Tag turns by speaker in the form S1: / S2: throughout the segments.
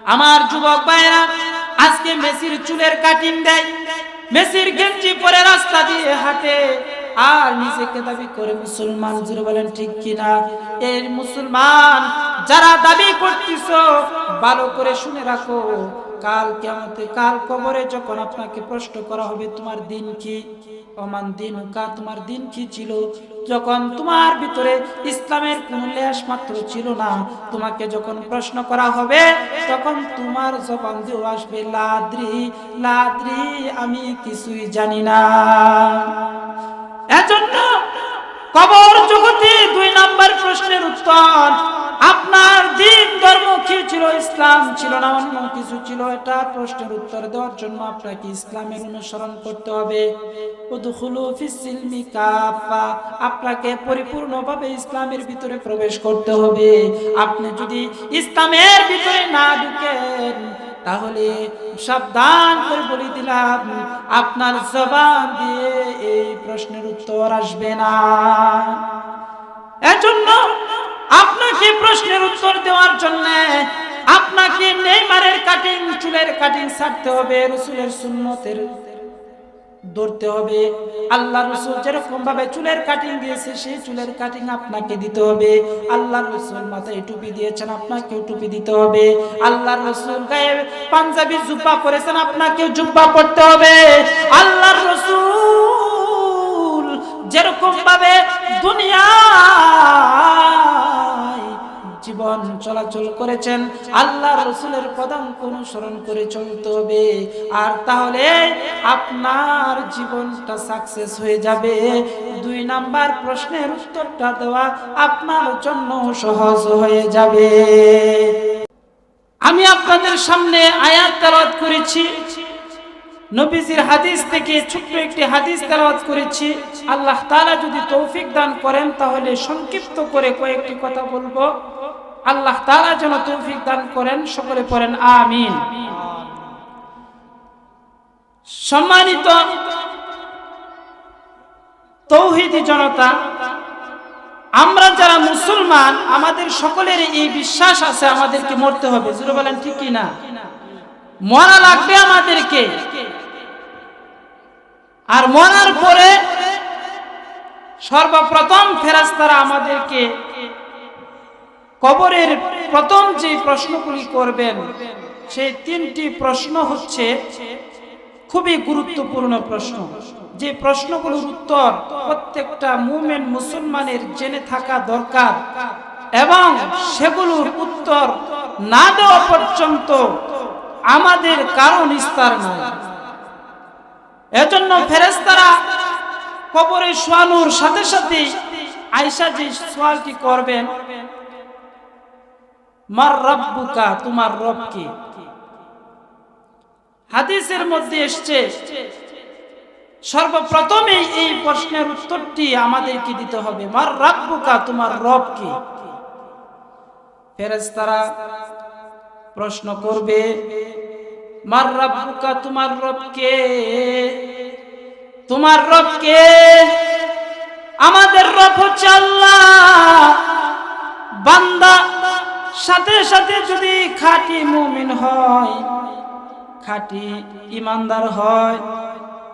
S1: আমার যুবক ভাইরা আজকে মেসির চুলের কাটিং দেয়। মেসির গেঞ্জি পরে রাস্তা দিয়ে হাঁটে। আর নিজেকে দাবি করে মুসলমান জুড়ে বলেন ঠিক কিনা? এর মুসলমান, যারা দাবি করতেছ, ভালো করে শুনে রাখো। কাল কেমতে কাল কবরে যখন আপনাকে প্রশ্ন করা হবে, তোমার দিন কি? অমান দিন কা তোমার দিন কি ছিল? যখন তোমার ভিতরে ইসলামের কোন মাত্র ছিল না, তোমাকে যখন প্রশ্ন করা হবে, তখন তোমার জবান দিয়ে আসবে, লাদ্রি লাদ্রি, আমি কিছুই জানি না। এজন্য কবর জগতে দুই নাম্বার প্রশ্নের উত্তর, আপনার দিন ছিল ইসলাম ছিল না, অন্য কিছু ছিল। এটা প্রশ্নের উত্তর দেওয়ার জন্য আপনাকে ইসলামের অনুসরণ করতে হবে। আপনাকে পরিপূর্ণভাবে ইসলামের ভিতরে প্রবেশ করতে হবে। আপনি যদি ইসলামের ভিতরে না ঢুকেন, তাহলে সাবধান করে বলে দিলাম, আপনার জবান দিয়ে এই প্রশ্নের উত্তর আসবে না। এজন্য আপনাকে প্রশ্নের উত্তর দেওয়ার জন্য আপনাকে নেইমারের কাটিং চুলের কাটিং ছাড়তে হবে, রসুলের সুন্নতের ধরতে হবে। আল্লাহ রসুল যেরকম ভাবে চুলের কাটিং দিয়েছে, সেই চুলের কাটিং আপনাকে দিতে হবে। আল্লাহ রসুল মাথায় টুপি দিয়েছেন, আপনাকেও টুপি দিতে হবে। আল্লাহ রসুল গায়ে পাঞ্জাবি জুব্বা পরেছেন, আপনাকেও জুব্বা পড়তে হবে। আল্লাহ রসুল যেরকম ভাবে দুনিয়া জীবন চলাচল করেছেন, আল্লাহ রসুলের পদাঙ্ক অনুসরণ করে চলতে হবে। আর তাহলে আপনার জীবনটা সাকসেস হয়ে যাবে। দুই নাম্বার প্রশ্নের উত্তরটা দেওয়া আপনার জন্য সহজ হয়ে যাবে। আমি আপনাদের সামনে আয়াত তেলাওয়াত করেছি। নবীজির হাদিস থেকে ছোট্ট একটি হাদিস তেলাওয়াত করেছি। আল্লাহ তাআলা যদি তৌফিক দান করেন, তাহলে সংক্ষিপ্ত করে কয়েকটি কথা বলব। আল্লাহ তাআলা যেন তৌফিক দান করেন, সকলে পড়েন আমিন। সম্মানিত তৌহিদি জনতা, আমরা যারা মুসলমান, আমাদের সকলের এই বিশ্বাস আছে, আমাদেরকে মরতে হবে। জুড়ে বলেন, ঠিক কি না মরা লাগবে আমাদেরকে। আর মরার পরে সর্বপ্রথম ফেরাস্তারা আমাদেরকে কবরের প্রথম যে প্রশ্নগুলি করবেন, সেই তিনটি প্রশ্ন হচ্ছে, খুবই গুরুত্বপূর্ণ প্রশ্ন। যে প্রশ্নগুলোর উত্তর প্রত্যেকটা মুমেন্ট মুসলমানের জেনে থাকা দরকার এবং সেগুলোর উত্তর না দেওয়া পর্যন্ত আমাদের কারণ ইস্তার নাই। এজন্য ফেরেস্তারা কবরে শোয়ানোর সাথে সাথে আয়সা যে সোয়ালটি করবেন মার রব্বুকা, তোমার রব হাদিসের মধ্যে এসছে, সর্বপ্রথমেই এই প্রশ্নের উত্তরটি আমাদেরকে দিতে হবে। মার রাব্বুকা, তোমার রব কি ফেরেশতারা প্রশ্ন করবে, মার রাব্বুকা, তোমার রব কে তোমার রব কে আমাদের রব হচ্ছে আল্লাহ। বান্দা সাথে সাথে যদি খাঁটি মুমিন হয়, খাঁটি ইমানদার হয়,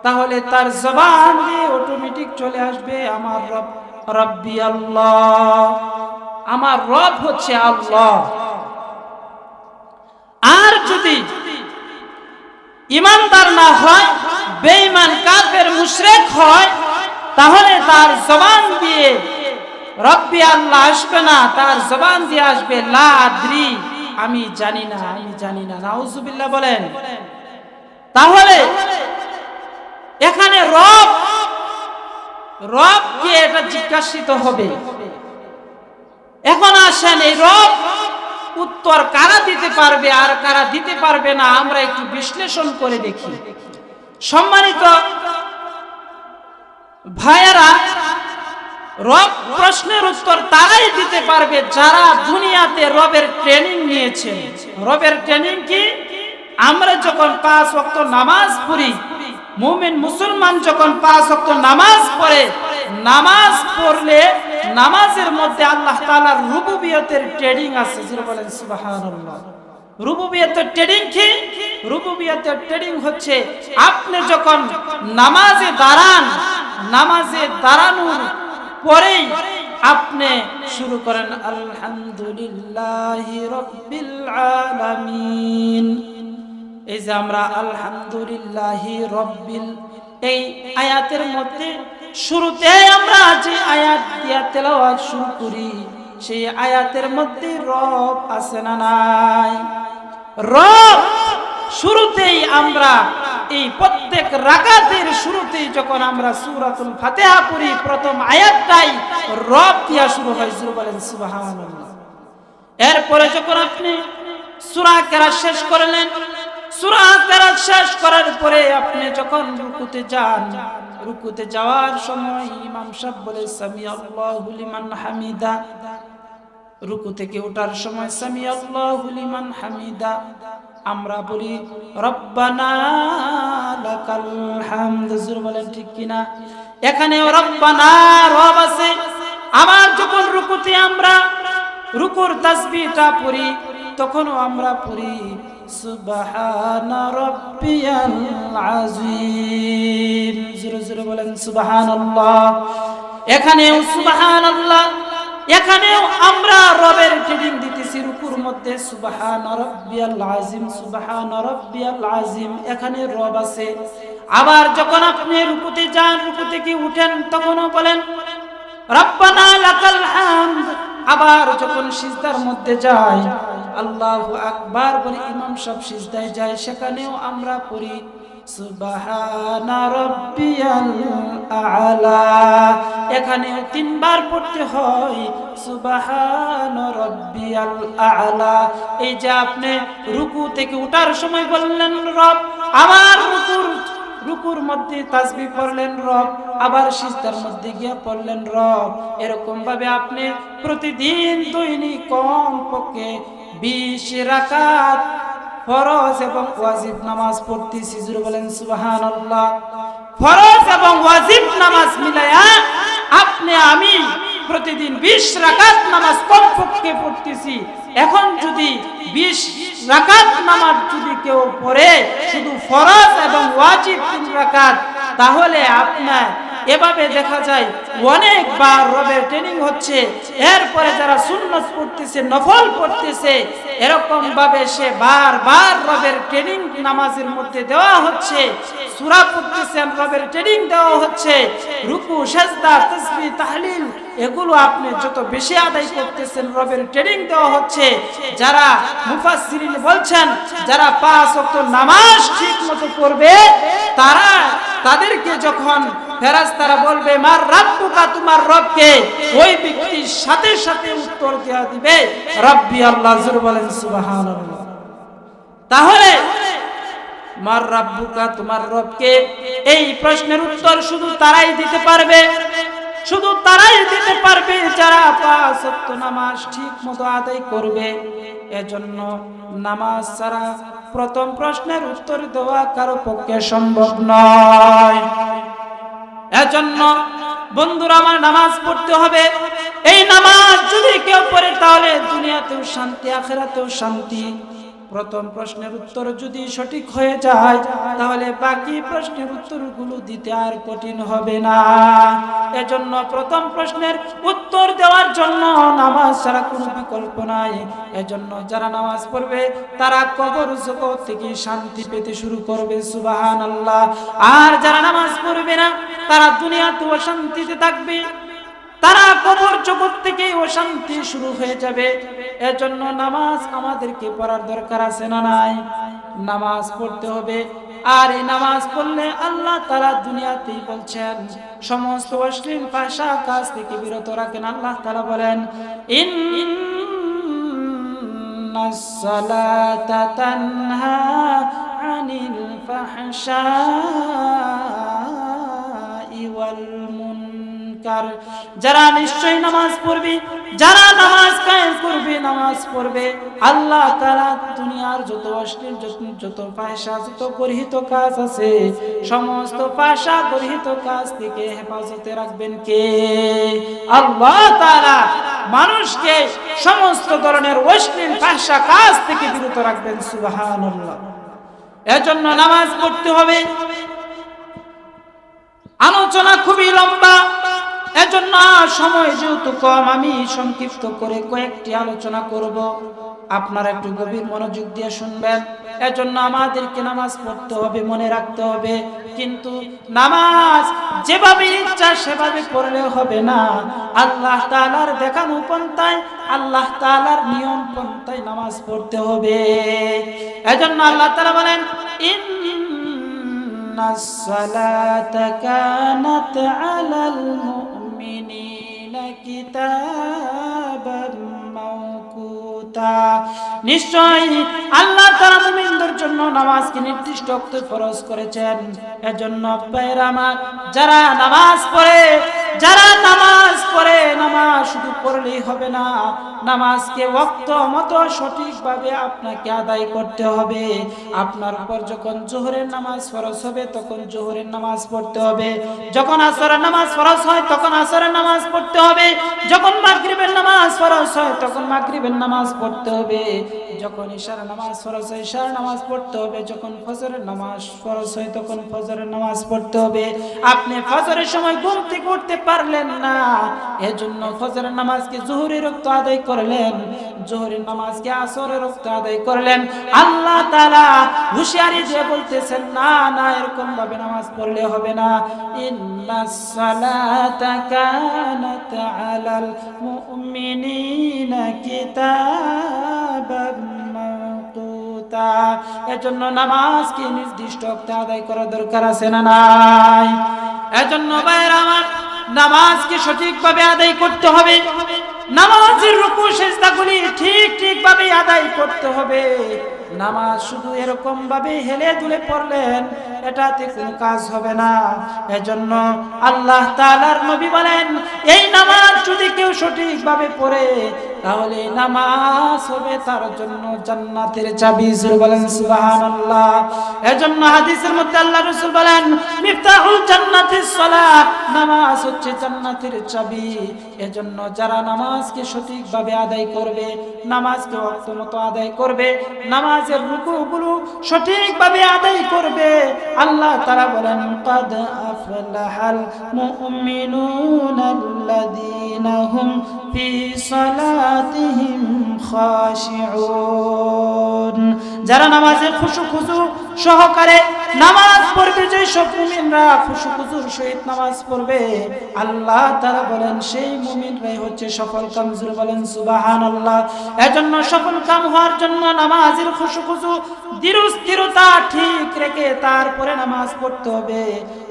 S1: তাহলে তার জবান দিয়ে অটোমেটিক চলে আসবে, আমার রব, রব্বি আল্লাহ, আমার রব হচ্ছে আল্লাহ। আর যদি ইমানদার না হয়, বেঈমান কাফের মুশরিক হয়, তাহলে তার জবান দিয়ে রব্বি আল্লাহ আসবে না, তার জবান দিয়ে আসবে, লা আদ্রি। আমি জানি না, আমি জানি না। নাউজুবিল্লাহ বলেন। তাহলে এখানে রব রব কে এটা জিজ্ঞাসিত হবে? এখন আসেন, এই রব উত্তর কারা দিতে পারবে আর কারা দিতে পারবে না, আমরা একটু বিশ্লেষণ করে দেখি। সম্মানিত ভাইয়েরা রব প্রশ্নের উত্তর তারাই দিতে পারবে যারা দুনিয়াতে রবের ট্রেনিং নিয়েছে। রবের ট্রেনিং কি? আমরা যখন পাঁচ ওয়াক্ত নামাজ পড়ি, মুমিন মুসলমান যখন পাঁচ ওয়াক্ত নামাজ পড়ে, নামাজ পড়লে নামাজের মধ্যে আল্লাহ তাআলার রুবুবিয়তের ট্রেনিং আছে। যেটা বলেন, সুবহানাল্লাহ। কি? হচ্ছে আপনি যখন নামাজে দাঁড়ান, নামাজে দাঁড়ানোর পরেই আপনি শুরু করেন, আলহামদুলিল্লাহ রব্বিল এই যে আমরা, আলহামদুলিল্লাহ রব্বিল, এই আয়াতের মধ্যে শুরুতে আমরা যে আয়াত দিয়া তেলাওয়াত শুরু করি, সেই আয়াতের মধ্যে রব আছে না নাই? রব শুরুতেই আমরা এই প্রত্যেক রাকাতের শুরুতেই যখন আমরা সূরাতুল ফাতিহা পড়ি, প্রথম আয়াতটাই রব দিয়া শুরু হয় শুরু বলেন, সুবহানাল্লাহ। এরপরে যখন আপনি সূরা কেরাত শেষ করলেন, সূরা কেরাত শেষ করার পরে আপনি যখন রুকুতে যান, রুকুতে যাওয়ার সময় ইমাম সাহেব বলে সামি আল্লাহু লিমান হামিদা। রুকু থেকে ওঠার সময় সামি আল্লাহু লিমান হামিদা। আমরা বলি, রব্বানা বলেন ঠিক কিনা? এখানে রব্বানা রব আছে। যখন রুকুতে আমরা রুকুর তাসবিহটা পড়ি, তখনও আমরা পড়ি জোরে বলেন এখানেও এখানেও আমরা রবের দিতেছি রুকুর মধ্যে এখানে রব আছে। আবার যখন আপনি রুকুতে যান রুকু থেকে উঠেন, তখনও বলেন আবার যখন সিজদার মধ্যে যায় আল্লাহ আকবার বলে ইমাম সব সিজদায় যায়, সেখানেও আমরা পড়ি। এখানে তিনবার পড়তে হয়, সুবহান রাব্বিয়াল আলা। এই যে আপনি রুকু থেকে উঠার সময় বললেন, রব, আবার রুকুর রুকুর মধ্যে তাসবি পড়লেন, রব, আবার সিজদার মধ্যে গিয়ে পড়লেন, রব। এরকম ভাবে আপনি প্রতিদিন দৈনিক কম পক্ষে বিশ রাকাত ফরজ এবং ওয়াজিব নামাজ পড়তেছি, জুড়ে বলেন, সুবহানাল্লাহ। ফরজ এবং ওয়াজিব নামাজ মিলায়া আপনি, আমি প্রতিদিন বিশ রাকাত নামাজ কমপক্ষে পড়তেছি। এখন যদি বিশ রাকাত নামাজ যদি কেউ পড়ে, শুধু ফরজ এবং ওয়াজিব তিন রাকাত, তাহলে আপনার এভাবে দেখা যায় অনেকবার রবের ট্রেনিং হচ্ছে। এরপরে যারা সুন্নত পড়তেছে, নফল পড়তেছে এরকম ভাবে সে বারবার রবের ট্রেনিং নামাজের মধ্যে দেওয়া হচ্ছে। সুরা পড়তেছেন রবের ট্রেনিং দেওয়া হচ্ছে। রুকু, সেজদা তসবি তাহলিল, এগুলো আপনি যত বেশি আদায় করতেছেন, রবের ট্রেনিং দেওয়া হচ্ছে। যারা মুফাসসিরিন বলছেন, যারা পাঁচ ওয়াক্ত নামাজ ঠিক মতো পড়বে, তারা তাদেরকে যখন ফেরাস্তারা বলবে, মার রাব্বুকা তোমার রবকে। ওই ব্যক্তির সাথে সাথে উত্তর দেওয়া দিবে, রব্বি আল্লাহ জোর বলেন, সুবহানাল্লাহ। তাহলে, মার রাব্বুকা তোমার রবকে? এই প্রশ্নের উত্তর শুধু তারাই দিতে পারবে। শুধু তারাই দিতে পারবে যারা পাঁচ নামাজ ঠিক মতো আদায় করবে। এজন্য নামাজ ছাড়া প্রথম প্রশ্নের উত্তর দেওয়া কারও পক্ষে সম্ভব নয়। এজন্য বন্ধুরা, আমার নামাজ পড়তে হবে। এই নামাজ যদি কেউ পড়ে, তাহলে দুনিয়াতেও শান্তি, আখেরাতেও শান্তি। প্রথম প্রশ্নের উত্তর যদি সঠিক হয়ে যায়, তাহলে বাকি প্রশ্নের উত্তরগুলো দিতে আর কঠিন হবে না। এজন্য প্রথম প্রশ্নের উত্তর দেওয়ার জন্য নামাজ ছাড়া কোনো বিকল্প নাই। এজন্য যারা নামাজ পড়বে, তারা কবর জগৎ থেকে শান্তি পেতে শুরু করবে সুবাহান আল্লাহ আর যারা নামাজ পড়বে না, তারা দুনিয়াতে অশান্তিতে থাকবে। তারা কবর জগত থেকে অশান্তি শুরু হয়ে যাবে। এজন্য নামাজ আমাদেরকে পড়ার দরকার আছে না নাই? নামাজ পড়তে হবে। আর এই নামাজ পড়লে আল্লাহ তারা দুনিয়াতেই বলছেন, সমস্ত অশ্লীল পাশা কাজ থেকে বিরত রাখেন, আল্লাহ তারা বলেন ইন আনিল ফাহশাই ওয়াল মুনকার যারা নিশ্চয় নামাজ পড়বে, যারা নামাজ কায়েম করবে, নামাজ পড়বে। আল্লাহ তারা দুনিয়ার যত অশ্লীল, যত যত পয়সা যত গরহিত কাজ আছে, সমস্ত পয়সা গরহিত কাজ থেকে হেফাজতে রাখবেন কে? আল্লাহ তারা মানুষকে সমস্ত ধরনের অশ্লীল পয়সা কাজ থেকে বিরত রাখবেন, সুবহানাল্লাহ। এজন্য নামাজ পড়তে হবে। আলোচনা খুবই লম্বা। এজন্য সময় যেহেতু কম, আমি সংক্ষিপ্ত করে কয়েকটি আলোচনা করব। আপনারা একটু গভীর মনোযোগ দিয়ে শুনবেন। এজন্য আমাদেরকে নামাজ পড়তে হবে, মনে রাখতে হবে। কিন্তু নামাজ যেভাবে ইচ্ছা সেভাবে পড়লে হবে না। আল্লাহ তালার দেখানো পন্থায়, আল্লাহ তালার নিয়ম পন্থায় নামাজ পড়তে হবে। এজন্য আল্লাহ তালা বলেন, ইন্নাস সালাতা কানাত আলাল المؤمنين كتابا موقوتا নিশ্চয় আল্লাহ তাআলা মুমিনদের জন্য নামাজকে নির্দিষ্ট অক্ত ফরজ করেছেন এজন্য ভাইরা আমার যারা নামাজ পড়ে যারা নামাজ পড়ে, নামাজ শুধু পড়লেই হবে না, নামাজকে ওক্ত মতো সঠিকভাবে আপনাকে আদায় করতে হবে। আপনার উপর যখন জোহরের নামাজ ফরজ হবে, তখন জোহরের নামাজ পড়তে হবে। যখন আসরের নামাজ ফরজ হয়, তখন আসরের নামাজ পড়তে হবে। যখন মাগরিবের নামাজ ফরজ হয়, তখন মাগরিবের নামাজ পড়তে হবে। যখন ইশার নামাজ ফরজ হয় ইশার নামাজ পড়তে হবে। যখন ফজরের নামাজ ফরজ হয়, তখন ফজরের নামাজ পড়তে হবে। আপনি ফজরের সময় ঘুম থেকে উঠতে পারলেন না। এজন্য ফজরের নামাজকে জোহরের রক্ত আদায় করলেন। জোহরের নামাজকে আসরের রক্ত আদায় করলেন। আল্লাহ তাআলা হুঁশিয়ারি দিয়ে বলতেছেন, না না, এরকম ভাবে নামাজ পড়লে হবে না। ইন্নাস সালাতা কানাত আলাল মুমিনিনা কিতাবাম এজন্য নামাজকে নির্দিষ্ট আদায় করা দরকার আছে না নাই? এজন্য ভাইরা আমার নামাজকে সঠিকভাবে আদায় করতে হবে। নামাজের রুকু সেজদাগুলি ঠিক ঠিকভাবে আদায় করতে হবে। নামাজ শুধু এরকম ভাবে হেলে দুলে পড়লেন, এটাতে কোনো কাজ হবে না। এজন্য আল্লাহ তাআলার নবী বলেন, এই নামাজ যদি কেউ সঠিকভাবে পড়ে, তাহলে নামাজ হবে তার জন্য জান্নাতের চাবি। সুর বলেন, সুবহানাল্লাহ। এজন্য হাদিসের মধ্যে আল্লাহ রাসূল বলেন, মিফতাহুল জান্নাতিস নামাজ হচ্ছে জান্নাতের চাবি। এজন্য যারা নামাজকে সঠিকভাবে আদায় করবে নামাজকে ওয়াক্ত মতো আদায় করবে। নামাজের রুকুগুলো সঠিকভাবে আদায় করবে। আল্লাহ তারা বলেন, কদ আফলাহাল মুমিনুনাল্লাযীনাহুম আল্লাযীনা ফি সালাতিহিম খাশিউন. যারা নামাজে খুশু খুশু সহকারে নামাজ পড়বে যে সব মুমিনরা খুশু খুশুর সহিত নামাজ পড়বে, আল্লাহ তারা বলেন, সেই মুমিনরাই হচ্ছে সফল কাম। জুড়ে বলেন, সুবহানাল্লাহ। এজন্য সফল কাম হওয়ার জন্য নামাজের খুশু খুশু ঠিক রেখে তারপরে নামাজ পড়তে হবে।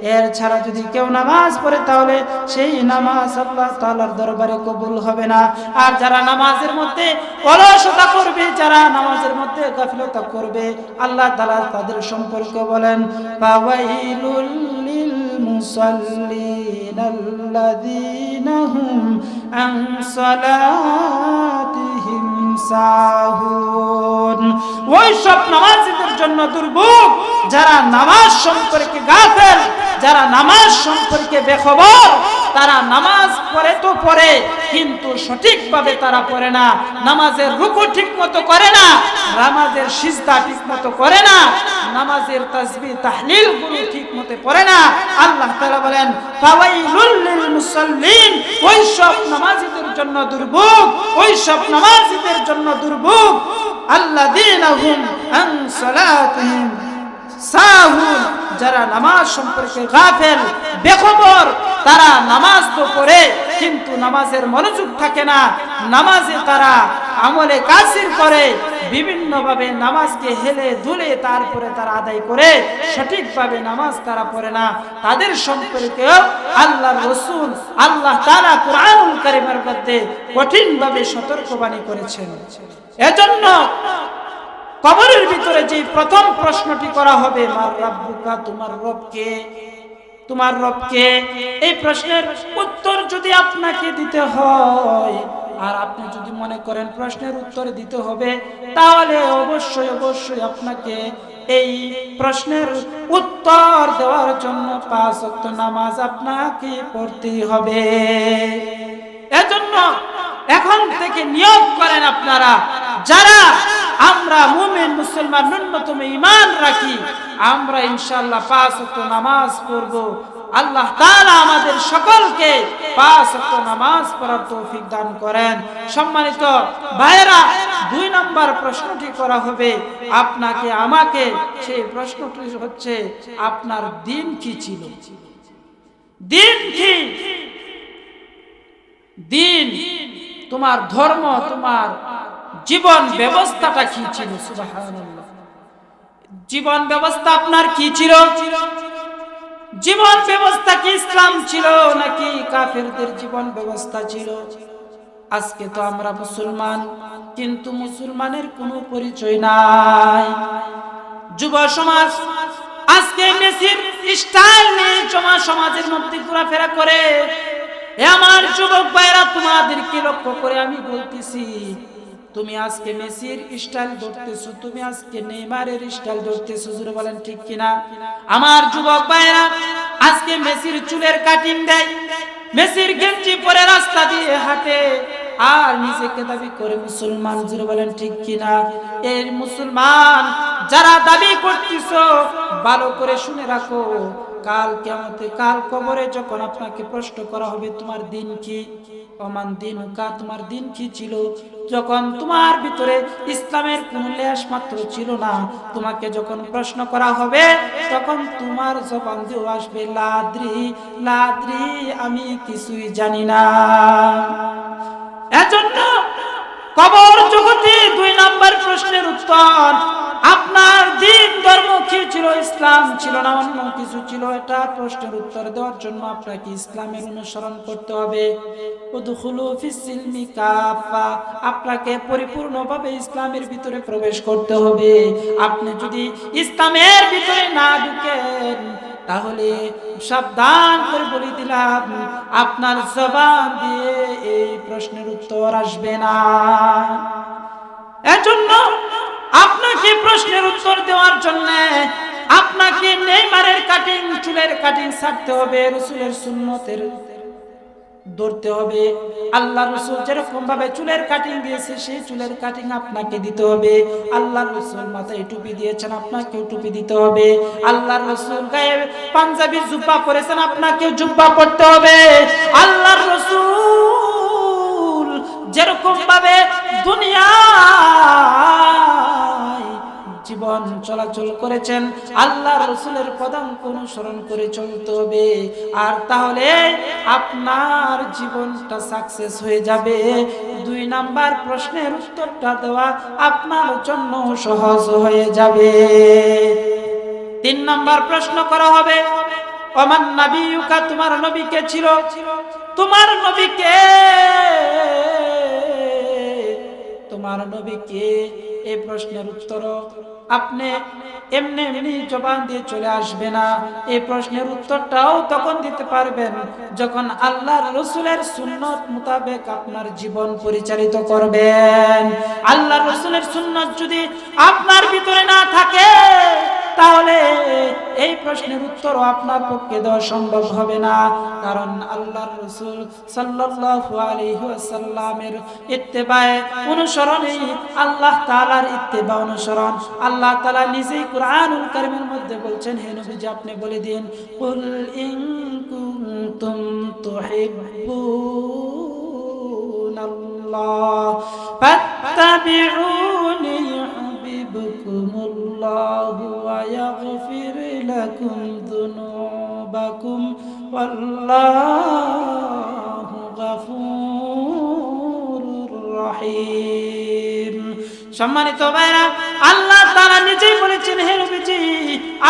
S1: এর ছাড়া যদি কেউ নামাজ পড়ে, তাহলে সেই নামাজ আল্লাহ তাআলার দরবারে কবুল হবে না। আর যারা নামাজের মধ্যে অলসতা করবে, যারা নামাজের মধ্যে গাফিলতা করবে, আল্লাহ তাআলা তাদের সম্পর্কে বলেন ওই সব জন্য যারা নামাজ সম্পর্কে গাফেল যারা নামাজ সম্পর্কে বেখবর তারা নামাজ পড়ে তো পড়ে, কিন্তু সঠিকভাবে তারা পড়ে না। নামাজের রুকু ঠিক মতো করে না, নামাজের সিজদা ঠিক মতো করে না, নামাজের তাসবিহ তাহলিলগুলো ঠিক মতো পড়ে না। আল্লাহ তাআলা বলেন, ফাওয়াইলুল লিল মুসাল্লিন ওই সব নামাজীদের জন্য দুর্ভোগ ওই সব নামাজীদের জন্য দুর্ভোগ। আল্লাযীনা হুম আন সালাতিহিম সাহুন, যারা নামাজ সম্পর্কে গাফেল, বেখবর, তারা নামাজ তো পড়ে, কিন্তু নামাজের মনোযোগ থাকে না। নামাজে তারা আমলে কাসির করে, বিভিন্নভাবে নামাজকে হেলে দুলে তারপরে তারা আদায় করে, সঠিকভাবে নামাজ তারা পড়ে না। তাদের সম্পর্কে আল্লাহ রসুল, আল্লাহ তারা কোরআনুল কারিমের মধ্যে কঠিনভাবে সতর্কবাণী করেছেন। এজন্য কবরের ভিতরে যে প্রথম প্রশ্নটি করা হবে, মার রাব্বুকা, তোমার রবকে তোমার রবকে এই প্রশ্নের উত্তর যদি আপনাকে দিতে হয়, আর আপনি যদি মনে করেন প্রশ্নের উত্তর দিতে হবে, তাহলে অবশ্যই অবশ্যই আপনাকে এই প্রশ্নের উত্তর দেওয়ার জন্য পাঁচ ওয়াক্ত নামাজ আপনাকে পড়তেই হবে। এজন্য এখন থেকে নিয়োগ করেন আপনারা। যারা আমরা মুমিন মুসলমান ন্যূনতম ইমান রাখি। আমরা ইনশাআল্লাহ পাঁচ ওয়াক্ত নামাজ পড়ব। আল্লাহ তাআলা আমাদের সকলকে পাঁচ ওয়াক্ত নামাজ পড়ার তৌফিক দান করেন। সম্মানিত ভাইরা দুই নম্বর প্রশ্নটি করা হবে, আপনাকে, আমাকে, সেই প্রশ্নটি হচ্ছে, আপনার দিন কি ছিল? দিন কি? দিন, তোমার ধর্ম, তোমার জীবন ব্যবস্থাটা কি ছিল? জীবন ব্যবস্থা আপনার কি ছিল? জীবন ব্যবস্থা কি ইসলাম ছিল নাকি কাফেরদের জীবন ব্যবস্থা ছিল? আজকে তো আমরা মুসলমান, কিন্তু মুসলমানের কোনো পরিচয় নাই। যুব সমাজ, আজকে মেসির স্টাইল নিয়ে জমা সমাজের মধ্যে ঘোরাফেরা করে আমার যুবক ভাইরা তোমাদেরকে লক্ষ্য করে আমি বলতেছি তুমি আজকে মেসির স্টাইল ধরতেছো, তুমি আজকে নেইমারের স্টাইল ধরতেছো জুড়ে বলেন ঠিক কিনা? আমার যুবক ভাইরা আজকে মেসির চুলের কাটিং দেয়, মেসির গেঞ্জি পরে রাস্তা দিয়ে হাঁটে, আর নিজেকে দাবি করে মুসলমান জুড়ে বলেন ঠিক কিনা? এর মুসলমান, যারা দাবি করতেছ, ভালো করে শুনে রাখো কাল কেমতে কাল কবরে যখন আপনাকে প্রশ্ন করা হবে, তোমার দিন কি? অমান দিন কা, তোমার দিন কি ছিল? যখন তোমার ভিতরে ইসলামের কোন লেশ মাত্র ছিল না, তোমাকে যখন প্রশ্ন করা হবে, তখন তোমার জবান দিয়েও আসবে, লাদ্রি লাদ্রি, আমি কিছুই জানি না। এজন্য কবর জগতে দুই নাম্বার প্রশ্নের উত্তর, আপনার দিন, ধর্ম কি ছিল? ইসলাম ছিল না, অন্য কিছু ছিল। এটা প্রশ্নের উত্তর দেওয়ার জন্য আপনাকে ইসলামের অনুসরণ করতে হবে। আপনাকে পরিপূর্ণভাবে ইসলামের ভিতরে প্রবেশ করতে হবে। আপনি যদি ইসলামের ভিতরে না ঢুকেন তাহলে সাবধান করে বলে দিলাম, আপনার জবান দিয়ে এই প্রশ্নের উত্তর আসবে না। এজন্য আপনাকে প্রশ্নের উত্তর দেওয়ার জন্য আপনাকে নেইমারের কাটিং চুলের কাটিং ছাড়তে হবে, রসুলের সুন্নতের ধরতে হবে। আল্লাহ রসুল যেরকম ভাবে চুলের কাটিং দিয়েছে, সেই চুলের কাটিং আপনাকে দিতে হবে। আল্লাহ রসুল মাথায় টুপি দিয়েছেন, আপনাকেও টুপি দিতে হবে। আল্লাহ রসুল গায়ে পাঞ্জাবি জুব্বা পরেছেন আপনাকে জুব্বা পড়তে হবে। আল্লাহ রসুল যেরকম ভাবে দুনিয়া জীবন চলাচল করেছেন, আল্লাহ রসুলের পদাঙ্ক অনুসরণ করে চলতে হবে। আর তাহলে আপনার জীবনটা সাকসেস হয়ে যাবে। দুই নাম্বার প্রশ্নের উত্তরটা দেওয়া আপনার জন্য সহজ হয়ে যাবে। তিন নাম্বার প্রশ্ন করা হবে অমান নাবিউকা তোমার নবীকে ছিল? তোমার নবীকে তোমার নবীকে এই প্রশ্নের উত্তর, আপনি এমনি এমনি জবান দিয়ে চলে আসবে না। এই প্রশ্নের উত্তরটাও তখন দিতে পারবেন যখন আল্লাহর রসুলের সুন্নত মোতাবেক আপনার জীবন পরিচালিত করবেন। আল্লাহর রসুলের সুন্নত যদি আপনার ভিতরে না থাকে তাহলে এই প্রশ্নের উত্তর আপনার পক্ষে দেওয়া সম্ভব হবে না। কারণ আল্লাহর রসুল সাল্লাহু আলহিহাসাল্লামের ইত্তেবায় অনুসরণে আল্লাহ তালার ইত্তেবা অনুসরণ। আল্লাহ তালা নিজেই কোরআনুল কারিমের মধ্যে বলছেন, হে নবীজি, আপনি বলে দিন, কুল ইং কুন্তুম তুহিব্বুন আল্লাহ ফাত্তাবিউনি ইউহিব্বুকুমুল্লাহ। الله ويغفر لكم ذنوبكم والله غفور رحيم সম্মানিত ভাইরা আল্লাহ তারা নিজেই বলেছেন, হে নবীজি,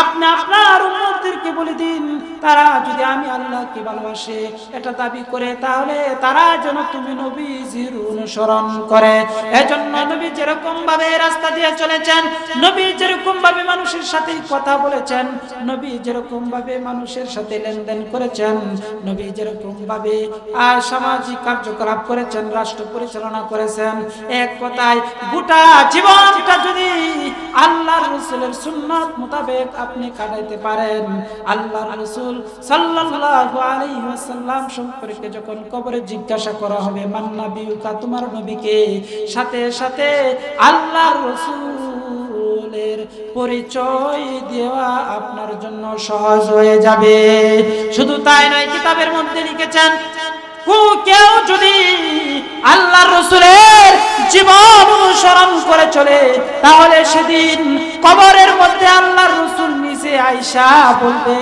S1: আপনি আপনার উম্মতদেরকে বলে দিন। তারা যদি আমি আল্লাহকে ভালোবাসে, এটা দাবি করে, তাহলে তারা যেন তুমি নবীজির অনুসরণ করে। এজন্য নবী যেরকম ভাবে রাস্তা দিয়ে চলেছেন, নবী যেরকম ভাবে মানুষের সাথে কথা বলেছেন, নবী যেরকম ভাবে মানুষের সাথে লেনদেন করেছেন, নবী যেরকম ভাবে সামাজিক কার্যকলাপ করেছেন, রাষ্ট্র পরিচালনা করেছেন, এক কথায় গোটা জীবনটা যদি আল্লাহর রসুলের সুন্নাত মোতাবেক আপনি কাটাইতে পারেন। আল্লাহর রসুল সাল্লাল্লাহু আলাইহি ওয়াসাল্লাম সম্পর্কে যখন কবরে জিজ্ঞাসা করা হবে, মান নাবিয়ুকা? তোমার নবীকে সাথে সাথে আল্লাহর রসুলের পরিচয় দেওয়া আপনার জন্য সহজ হয়ে যাবে। শুধু তাই নয়, কিতাবের মধ্যে লিখেছেন কেউ যদি আল্লাহর রসুলের জীবন অনুসরণ করে চলে, তাহলে সেদিন কবরের মধ্যে আল্লাহর রসুল নিচে আইসা বলবে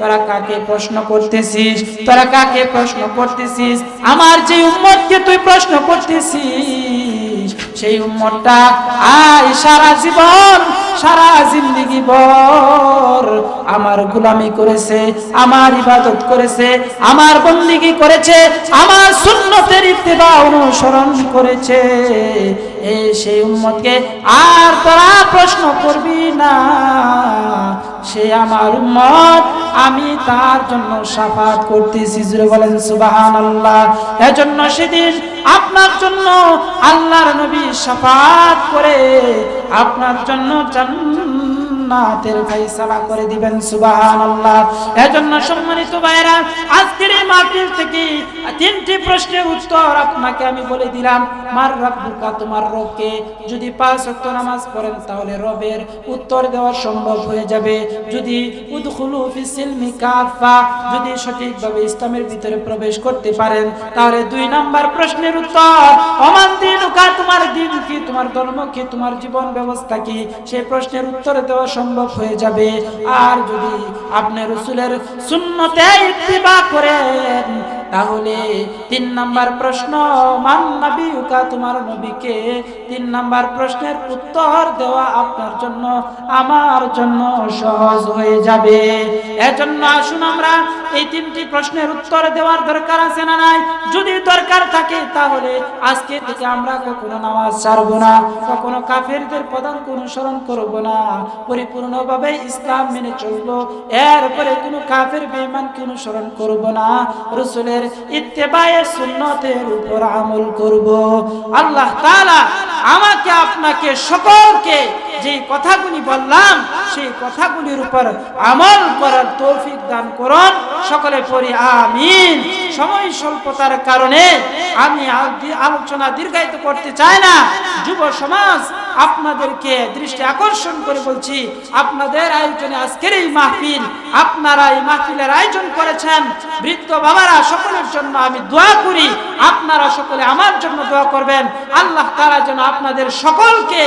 S1: তোরা কাকে প্রশ্ন করতেছিস? তোরা কাকে প্রশ্ন করতেছিস? আমার যে উম্মতকে তুই প্রশ্ন করতেছিস, সেই উম্মতটা আয় সারা জীবন সারা জিন্দগি বর আমার গোলামি করেছে, আমার ইবাদত করেছে, আমার বন্দিগি করেছে, আমার সুন্নতের ইত্তেবা অনুসরণ করেছে। এই সেই উম্মতকে আর তোরা প্রশ্ন করবি না। সে আমার উম্মত আমি তার জন্য সাফাত করতেছি জুড়ে বলেন সুবাহান আল্লাহ এজন্য সেদিন আপনার জন্য আল্লাহর নবী সাফাত করে আপনার জন্য জান্নাতের ফয়সালা করে দিবেন, সুবহানাল্লাহ। এজন্য সম্মানিত ভাইরা আজকের মাহফিল থেকে তিনটি প্রশ্নের উত্তর আপনাকে আমি বলে দিলাম। মার রাব্বুকা, তোমার রবকে। যদি পাঁচ ওয়াক্ত নামাজ পড়েন, তাহলে রবের উত্তর দেওয়া সম্ভব হয়ে যাবে। যদি উদখুলু ফিস সিলমি কাফা যদি সঠিকভাবে ইসলামের ভিতরে প্রবেশ করতে পারেন, তাহলে দুই নাম্বার প্রশ্নের উত্তর অমান দিনুকা, তোমার দিন কি? তোমার ধর্ম কি? তোমার জীবন ব্যবস্থা কি? সেই প্রশ্নের উত্তর দেওয়া সম্ভব হয়ে যাবে। আর যদি আপনি রসুলের শূন্যতে ইত্তিবা করেন তাহলে তিন নাম্বার প্রশ্ন, মান নবীকা, তোমার নবীকে? তিন নাম্বার প্রশ্নের উত্তর দেওয়া আপনার জন্য, আমার জন্য সহজ হয়ে যাবে। এজন্য আসুন আমরা এই তিনটি প্রশ্নের উত্তর দেওয়ার দরকার আছে না নাই? যদি দরকার থাকে, তাহলে আজকে থেকে আমরা কখনো নামাজ ছাড়বো না, কখনো কাফেরদের পদাঙ্ক অনুসরণ করব না। পরিপূর্ণভাবে ইসলাম মেনে চলবো, এরপরে কোনো কাফের বেঈমানকে অনুসরণ করব না। রসুলের ইত্তেবায়ে সুন্নতের উপর আমল করব। আল্লাহ তাআলা আমাকে, আপনাকে, সকলকে যে কথাগুলি বললাম, সেই কথাগুলির উপর আমল করার তৌফিক দান করুন। সকলে পড়ি আমিন। সময় স্বল্পতার কারণে আমি আলোচনা দীর্ঘায়িত করতে চাই না। যুব সমাজ আপনাদেরকে দৃষ্টি আকর্ষণ করে বলছি, আপনাদের আয়োজনে আজকের এই মাহফিল, আপনারা এই মাহফিলের আয়োজন করেছেন। বৃদ্ধ বাবারা সকলের জন্য আমি দোয়া করি, আপনারা সকলে আমার জন্য দোয়া করবেন। আল্লাহ তারা যেন আপনাদের সকলকে,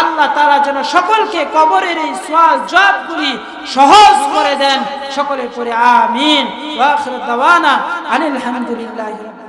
S1: আল্লাহ তারা যেন সকলকে কবরের এই সোয়াল জবাবগুলি সহজ করে দেন। সকলে পরে আমিন। আনিল হামদুলিল্লাহি রাব্বিল